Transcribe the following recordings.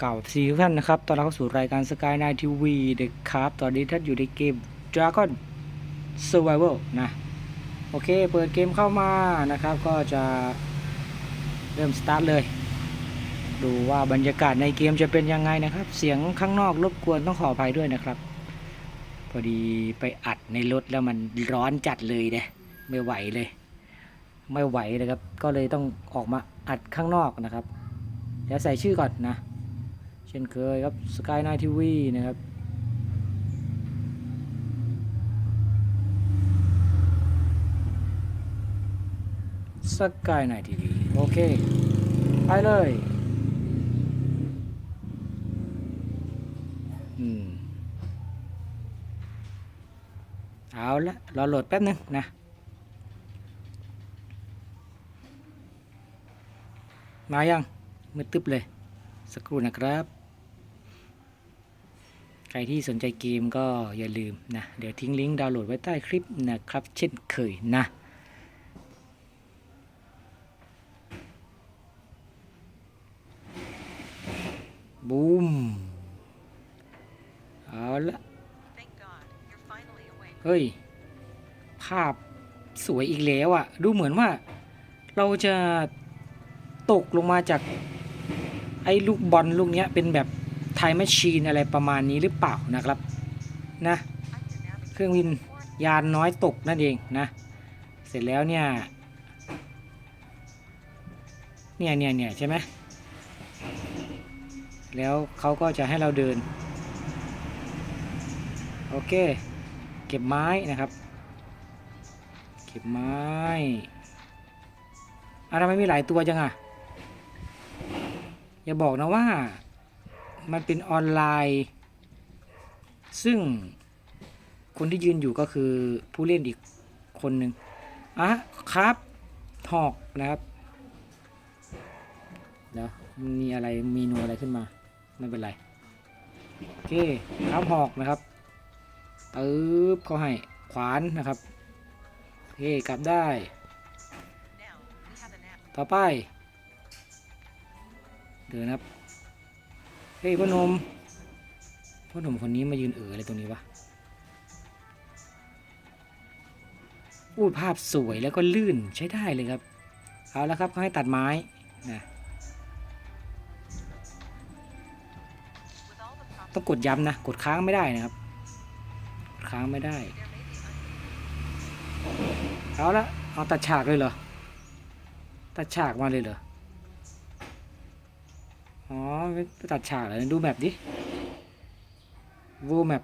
เก่าซีทุกท่านนะครับ ตอนเราเข้าสู่รายการ Sky Night TV เด็กครับ ตอนนี้ท่านอยู่ในเกม Dragon Survival นะ โอเค เปิดเกมเข้ามานะครับ ก็จะเริ่มสตาร์ทเลย ดูว่าบรรยากาศในเกมจะเป็นยังไงนะครับ เสียงข้างนอกรบกวนต้องขออภัยด้วยนะครับ พอดีไปอัดในรถแล้วมันร้อนจัดเลยเด้ไม่ไหวเลย ไม่ไหวเลยครับ ก็เลยต้องออกมาอัดข้างนอกนะครับ เดี๋ยวใส่ชื่อก่อนนะ เช่นเคยครับ Sky Night TV นะครับ Sky Night TV โอเค ไปเลยอืมเอาละรอโหลดแป๊บนึงนะมายังมืดตึ๊บเลย สักครู่นะครับ ใครที่สนใจเกมก็อย่าลืมนะ เดี๋ยวทิ้งลิงก์ดาวน์โหลดไว้ใต้คลิปนะครับ เช่นเคยนะบูมเอาละเฮ้ย ภาพสวยอีกแล้วอะดูเหมือนว่าเราจะตกลงมาจากไอ้ลูกบอลลูกเนี้ยเป็นแบบ ไทม์แมชชีนอะไรประมาณนี้หรือเปล่านะครับนะเครื่องบินยานน้อยตกนั่นเองนะ เสร็จแล้วเนี่ยเนี่ยเนี่ยเนี่ยใช่ไหมแล้วเขาก็จะให้เราเดิน โอเค เก็บไม้นะครับ เก็บไม้อะทำไม่มีหลายตัวจังอะอย่าบอกนะว่า มันเป็นออนไลน์ ซึ่งคนที่ยืนอยู่ก็คือผู้เล่นอีกคนหนึ่งอะครับหอกนะครับเดี๋ยวมีอะไรเมนูอะไรขึ้นมา ไม่เป็นไร โอเคครับหอกนะครับปึ๊บเขาให้ขวานนะครับ โอเคกลับได้ ต่อไป เดินครับ เฮ้ยพ่อหนมพ่อหนุ่มคนนี้มายืนเอ๋ออะไรตรงนี้วะอู้ภาพสวยแล้วก็ลื่นใช้ได้เลยครับ เอาแล้วครับเขาให้ตัดไม้นะต้องกดย้ำนะ กดค้างไม่ได้นะครับ ค้างไม่ได้ เอาละเอาตัดฉากเลยเหรอ ตัดฉากมาเลยเหรอ อ๋อไม่ตัดฉากเลยดูแบบดิวูแมป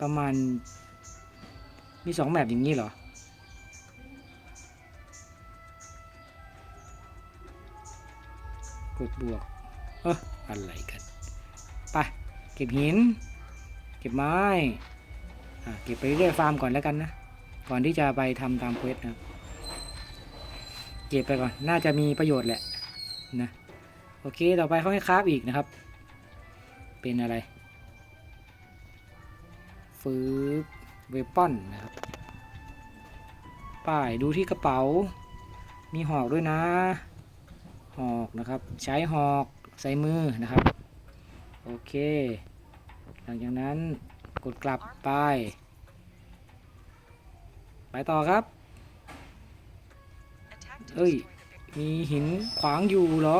ประมาณ มีสองแบบอย่างนี้เหรอ กดบวก เอออะไรกัน ไป เก็บหิน เก็บไม้อะเก็บไปเรื่อยฟาร์มก่อนแล้วกันนะ ก่อนที่จะไปทำตามเควสนะ เก็บไปก่อน น่าจะมีประโยชน์แหละ นะโอเคต่อไปเขาให้คราฟอีกนะครับ เป็นอะไรฟืบเวปอนนะครับป้ายดูที่กระเป๋า มีหอกด้วยนะ หอกนะครับ ใช้หอกใส่มือนะครับ โอเค หลังจากนั้นกดกลับไป ไปต่อครับ เอ้ย มีหินขวางอยู่เหรอ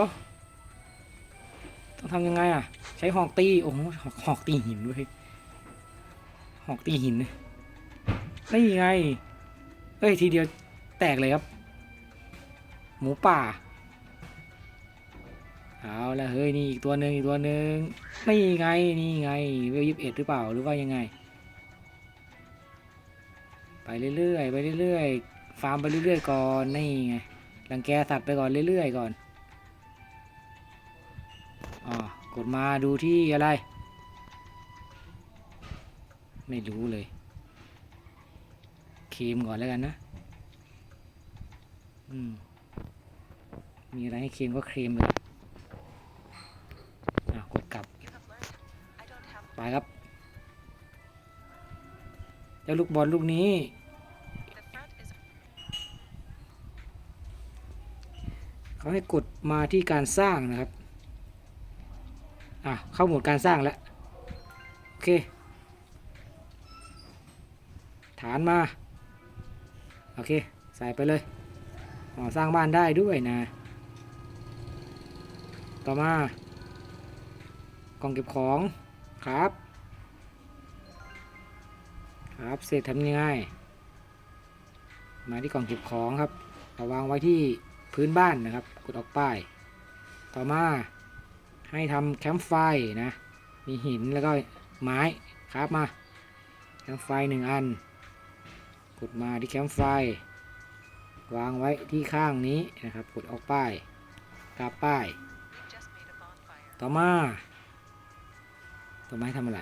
ต้องทำยังไงอะ ใช้หอกตี โอ้โหหอกหอกตีหินด้วยหอกตีหินนี่ไง เอ้ยทีเดียวแตกเลยครับ หมูป่า เอาละเฮ้ยนี่อีกตัวหนึ่งอีกตัวหนึ่งนี่ไงนี่ไงเวลยิบเอ็ดหรือเปล่าหรือว่ายังไง ไปเรื่อยๆไปเรื่อยๆฟาร์มไปเรื่อยๆก่อนนี่ไง รังแกสัตว์ไปก่อนเรื่อยๆก่อนอ๋อกดมาดูที่อะไร ไม่รู้เลย เคมก่อนแล้วกันนะอืมมีอะไรให้เคมก็เคมเลยอะกดกลับ ไปครับ เจ้าลูกบอลลูกนี้ เขาให้กดมาที่การสร้างนะครับ อะ เข้าหมดการสร้างแล้ว โอเค ฐานมา โอเค ใส่ไปเลยอ๋อสร้างบ้านได้ด้วยนะ ต่อมากล่องเก็บของครับ ครับ เสร็จทำยังไงมาที่กล่องเก็บของครับเอาวางไว้ที่ พื้นบ้านนะครับ กดออกป้าย ต่อมาให้ทำแคมป์ไฟนะ มีหินแล้วก็ไม้ครับมา แคมป์ไฟหนึ่งอัน กดมาที่แคมป์ไฟ วางไว้ที่ข้างนี้นะครับ กดออกป้ายกาบป้าย ต่อมา ต่อมาให้ทำอะไร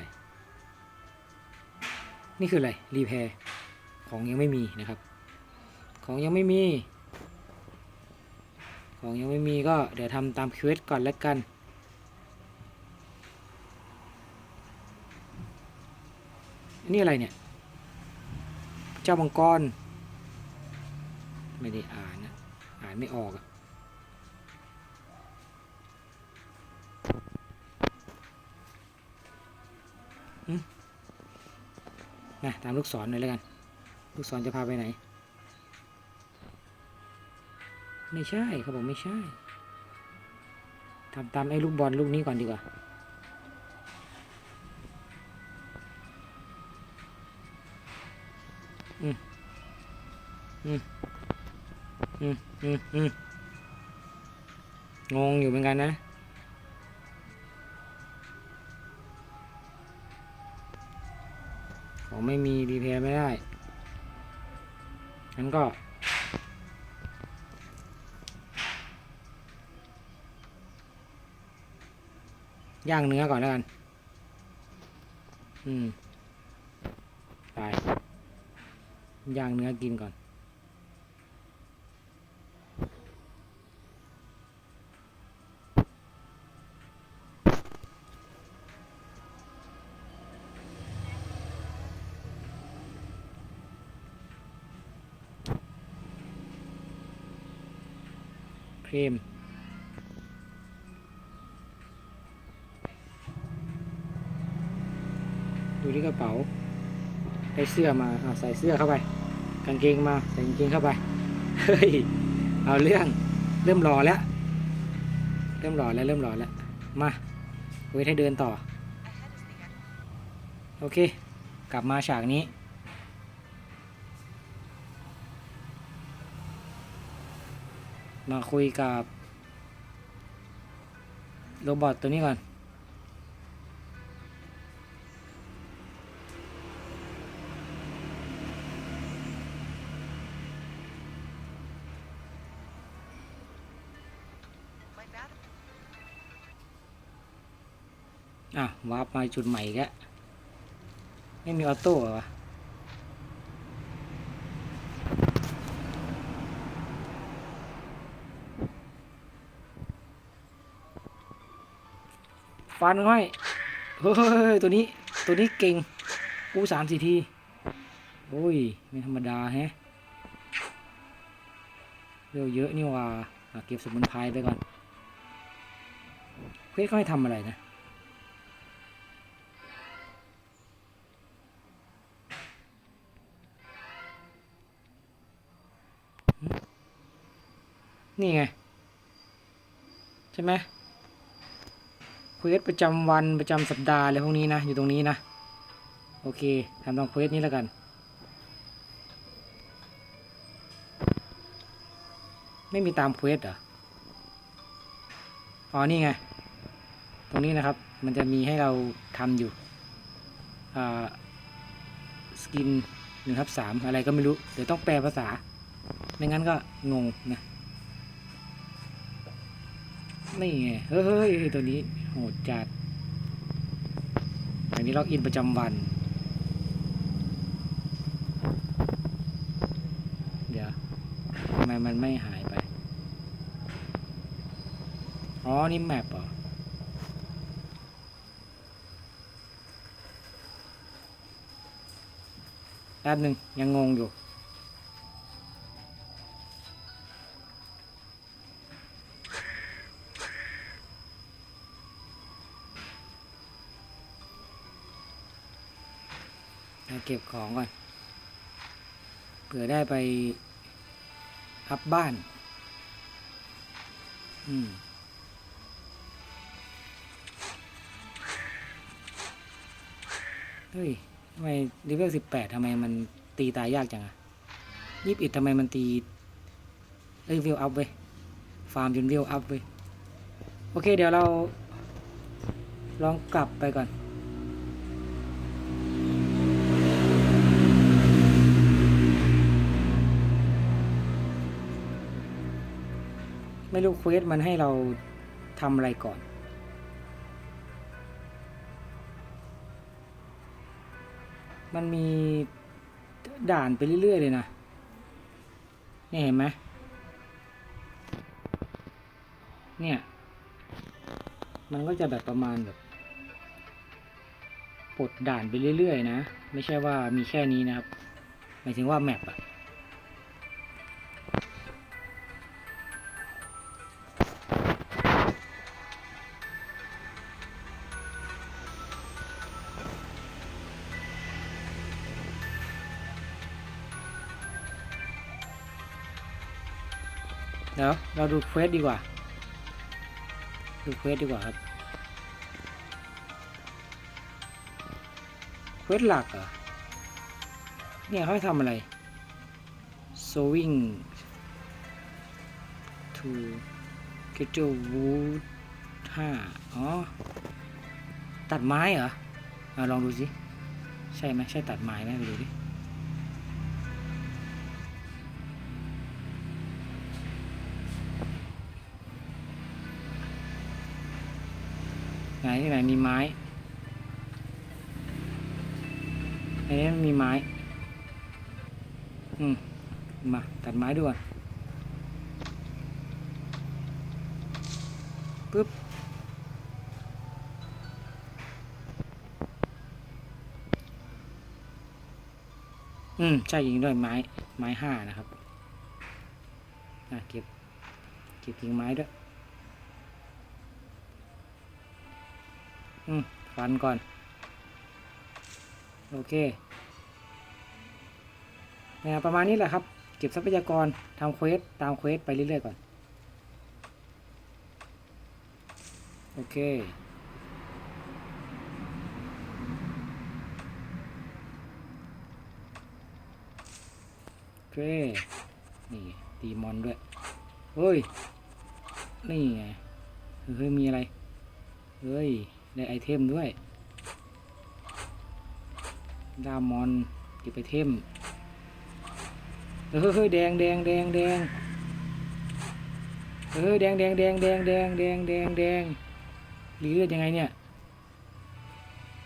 นี่คืออะไร รีแพร์ของยังไม่มีนะครับ ของยังไม่มี ของยังไม่มีก็เดี๋ยวทำตามเควสก่อนแล้วกัน นี่อะไรเนี่ย เจ้ามังกร ไม่ได้อ่านนะอ่านไม่ออกอะนะตามลูกศรเลยแล้วกัน ลูกศรจะพาไปไหน ไม่ใช่เขาบอกไม่ใช่ทำตามไอ้ลูกบอลลูกนี้ก่อนดีกว่าอืมอืมอืมอืมอืมงงอยู่เหมือนกันนะ ของไม่มีรีเพย์ไม่ได้งั้นก็ ย่างเนื้อก่อนแล้วกัน อืม ไป ย่างเนื้อกินก่อน ครีม ที่กระเป๋าได้เสื้อมาเอาใส่เสื้อเข้าไป กางเกงมาใส่กางเกงเข้าไป เฮ้ย เอาเรื่อง เริ่มรอแล้ว เริ่มรอแล้วเริ่มรอแล้ว มาเวทให้เดินต่อ โอเค กลับมาฉากนี้ มาคุยกับโรบอทตัวนี้ก่อน อะวาร์ปมาจุดใหม่อีกแล้วไม่มีออโต้เหรอวะฟันห้อยเฮ้ยตัวนี้ ตัวนี้เก่ง กูสามสี่ที โอ้ย ไม่ธรรมดาแฮะเร็วเยอะนี่ว่าอะเก็บสมุนไพรไปก่อน เควสเขาให้ทำอะไรนะ นี่ไง ใช่ไหมเควสประจำวันประจำสัปดาห์อะไรพวกนี้นะ อยู่ตรงนี้นะ โอเคทำตามเควสนี้แล้วกันไม่มีตามเควสเหรอ อ๋อ นี่ไง ตรงนี้นะครับ มันจะมีให้เราทำอยู่อ่าสกินหนึ่งทับสามอะไรก็ไม่รู้ เดี๋ยวต้องแปลภาษา ไม่งั้นก็งงนะ นี่ไงเฮ้ยเฮ้ยตัวนี้โหดจัดอันนี้ล็อกอินประจำวัน เดี๋ยวทำไมมันไม่หายไป อ๋อ นี่แมปเหรอแป๊บหนึ่งยังงงอยู่ เก็บของก่อนเผื่อได้ไปอัพบ้าน อืมเฮ้ยทำไมเลเวลสิบแปดทำไมมันตีตายยากจังอะยี่สิบเอ็ดทำไมมันตีเอ้ยวิวอัพเว้ยฟาร์มจนวิวอัพเว้ยโอเค เดี๋ยวเราลองกลับไปก่อน ไม่รู้เควสมันให้เราทำอะไรก่อน มันมีด่านไปเรื่อย ๆ เลยนะ นี่เห็นไหมเนี่ย มันก็จะแบบประมาณแบบปลดด่านไปเรื่อย ๆ นะ ไม่ใช่ว่ามีแค่นี้นะครับ หมายถึงว่าแมปอะ เราดูเควสดีกว่า ดูเควสดีกว่าครับ เควสหลักเหรอะเนี่ยเขาให้ทำอะไร sewing to get your wood ห้าอ๋อ ตัดไม้เหรอมาลองดูสิ ใช่ไหมใช่ตัดไม้ไหมไปดูดิ ไหนที่ไหนมีไม้ในนี้มีไม้ อืม มาตัดไม้ด้วยปึ๊บ อืม ใช่ยิงด้วยไม้ ไม้ห้านะครับ อะ เก็บ เก็บกิ่งไม้ด้วย อืมฟันก่อน โอเคนะประมาณนี้แหละครับ เก็บทรัพยากรทำเควสตามเควสไปเรื่อยๆก่อน โอเคโอเค นี่ ตีมอนด้วยเฮ้ย นี่ไง เฮ้ย มีอะไร เฮ้ย ได้ไอเทมด้วยดามอนเก็บไอเทมเฮ้ยเฮ้ยแดงแดงแดงแดงเฮ้ยแดงแดงแดงแดงแดงแดงแดงแดงรีเลือดยังไงเนี่ย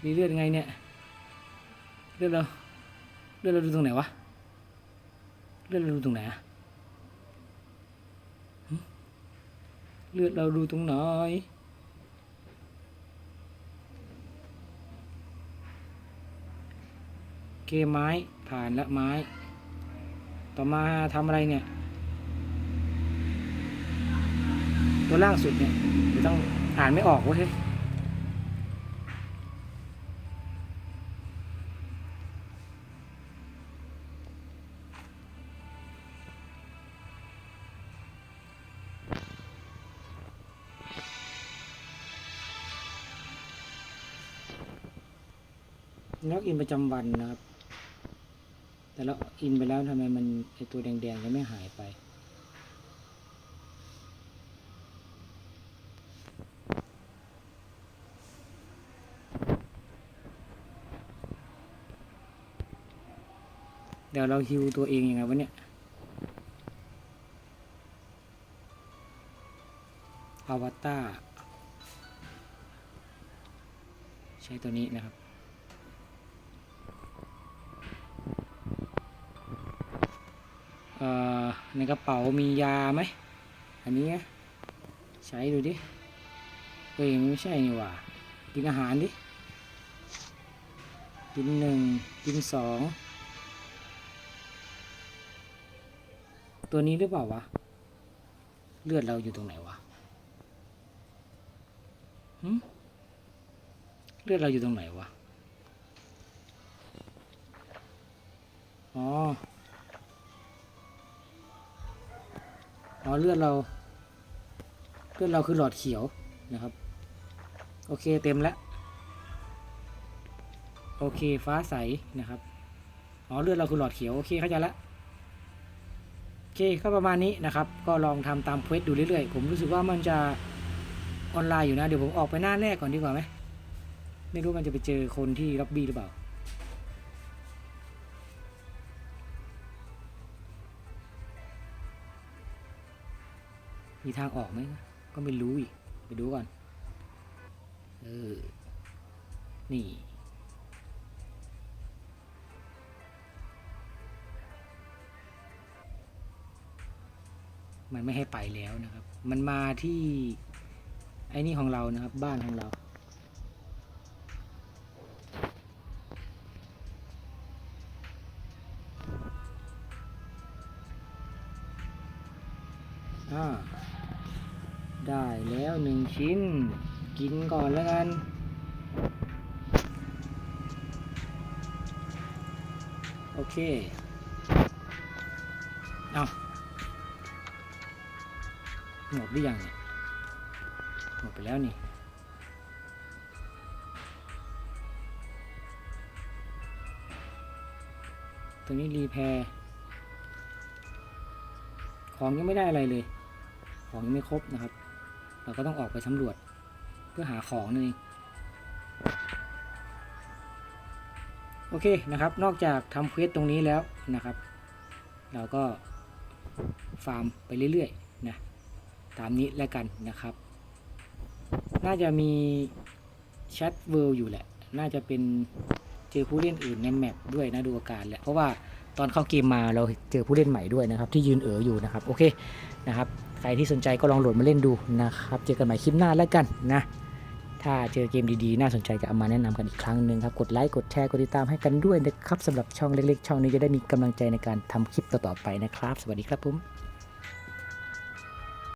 รีเลือดยังไงเนี่ยเลือดเราเลือดเราดูตรงไหนวะเลือดเราดูตรงไหนอะเลือดเราดูตรงไหน เกมไม้ผ่านและไม้ ต่อมาทำอะไรเนี่ย ตัวล่างสุดเนี่ยเดี๋ยวต้องอ่านไม่ออกเว้ยล็อกอินประจำวันนะครับ แต่เราอินไปแล้วทำไมมันไอตัวแดงๆยังไม่หายไป เดี๋ยวเราฮิวตัวเองยังไงวะเนี่ย อวตารใช้ตัวนี้นะครับ ในกระเป๋ามียาไหม อันนี้ใช้ดูดิเอ้ยไม่ใช่นี่หว่า กินอาหารดิ กินหนึ่งกินสอง ตัวนี้หรือเปล่าวะ เลือดเราอยู่ตรงไหนวะหเลือดเราอยู่ตรงไหนวะ อ๋อ เลือดเรา เลือดเราคือหลอดเขียวนะครับ โอเคเต็มแล้ว โอเคฟ้าใสนะครับ อ๋อเลือดเราคือหลอดเขียว โอเคเข้าใจละโอเคก็ประมาณนี้นะครับ ก็ลองทำตามเควสดูเรื่อยๆ ผมรู้สึกว่ามันจะออนไลน์อยู่นะ เดี๋ยวผมออกไปหน้าแรกก่อนดีกว่าไหม ไม่รู้มันจะไปเจอคนที่ล็อบบี้หรือเปล่า มีทางออกไหมนะก็ไม่รู้อีก ไปดูก่อน เออ นี่ มันไม่ให้ไปแล้วนะครับ มันมาที่ ไอ้นี่ของเรานะครับ บ้านของเราอ่า หนึ่งชิ้น กินก่อนแล้วกัน โอเค เอาหมดหรือยังเนี่ยหมดไปแล้วนี่ตัวนี้รีแพร์ของยังไม่ได้อะไรเลย ของยังไม่ครบนะครับ เราก็ต้องออกไปสำรวจเพื่อหาของนั่นเองโอเคนะครับ นอกจากทำเควสตรงนี้แล้วนะครับ เราก็ฟาร์มไปเรื่อยๆนะตามนี้แล้วกันนะครับ น่าจะมีแชทเวิลด์อยู่แหละ น่าจะเป็นเจอผู้เล่นอื่นในแมปด้วยนะดูอาการแหละเพราะว่าตอนเข้าเกมมาเราเจอผู้เล่นใหม่ด้วยนะครับ ที่ยืนเอ๋ออยู่นะครับ โอเคนะครับ ใครที่สนใจก็ลองโหลดมาเล่นดูนะครับ เจอกันใหม่คลิปหน้าแล้วกันนะ ถ้าเจอเกมดีๆ น่าสนใจจะเอามาแนะนำกันอีกครั้งหนึ่งครับ กดไลค์กดแชร์กดติดตามให้กันด้วยนะครับสำหรับช่องเล็กๆ ช่องนี้จะได้มีกำลังใจในการทำคลิปต่อๆไปนะครับ สวัสดีครับผม